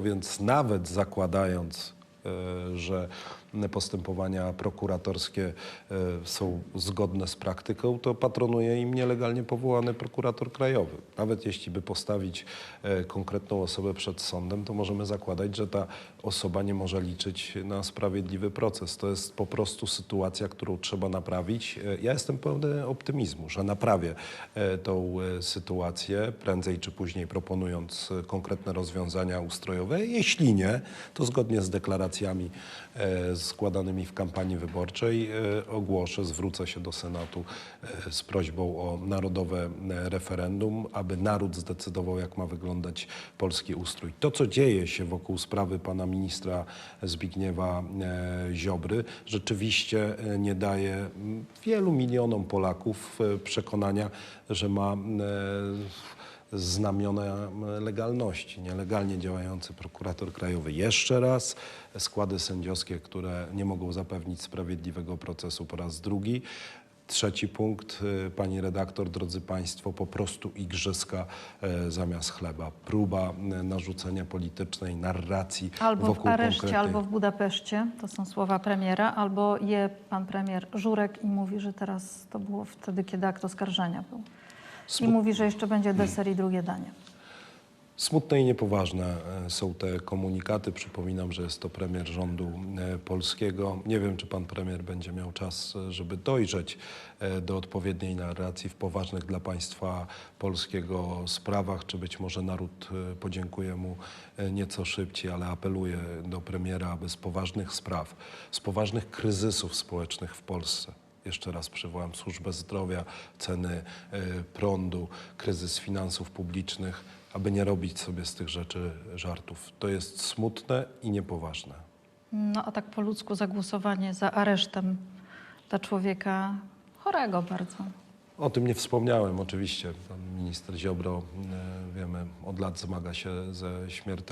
więc nawet zakładając, e, że postępowania prokuratorskie e, są zgodne z praktyką, to patronuje im nielegalnie powołany prokurator krajowy. Nawet jeśli by postawić e, konkretną osobę przed sądem, to możemy zakładać, że ta osoba nie może liczyć na sprawiedliwy proces. To jest po prostu sytuacja, którą trzeba naprawić. E, Ja jestem pełny optymizmu, że naprawię tą sytuację prędzej czy później, proponując konkretne rozwiązania ustrojowe. Jeśli nie, to zgodnie z deklaracjami składanymi w kampanii wyborczej e, ogłoszę, zwrócę się do Senatu e, z prośbą o narodowe e, referendum, aby naród zdecydował, jak ma wyglądać polski ustrój. To, co dzieje się wokół sprawy pana ministra Zbigniewa Ziobry, rzeczywiście nie daje mm, wielu milionom Polaków przekonania, że ma znamiona legalności. Nielegalnie działający prokurator krajowy jeszcze raz, składy sędziowskie, które nie mogą zapewnić sprawiedliwego procesu po raz drugi. Trzeci punkt, y, pani redaktor, drodzy państwo, po prostu igrzyska e, zamiast chleba. Próba e, narzucenia politycznej narracji Albo w wokół areszcie, konkretnej... albo w Budapeszcie, to są słowa premiera, albo je pan premier Żurek i mówi, że teraz to było wtedy, kiedy akt oskarżenia był. I Smut- mówi, że jeszcze będzie deser i drugie danie. Smutne i niepoważne e, są te komunikaty. Przypominam, że jest to premier rządu e, polskiego. Nie wiem, czy pan premier będzie miał czas, e, żeby dojrzeć do odpowiedniej narracji w poważnych dla państwa polskiego sprawach, czy być może naród podziękuje mu nieco szybciej, ale apeluję do premiera, aby z poważnych spraw, z poważnych kryzysów społecznych w Polsce jeszcze raz przywołam służbę zdrowia, ceny e, prądu, kryzys finansów publicznych, aby nie robić sobie z tych rzeczy żartów. To jest smutne i niepoważne. No a tak po ludzku zagłosowanie za aresztem dla człowieka chorego bardzo. O tym nie wspomniałem oczywiście. Pan minister Ziobro, e, wiemy, od lat zmaga się ze śmiertelnością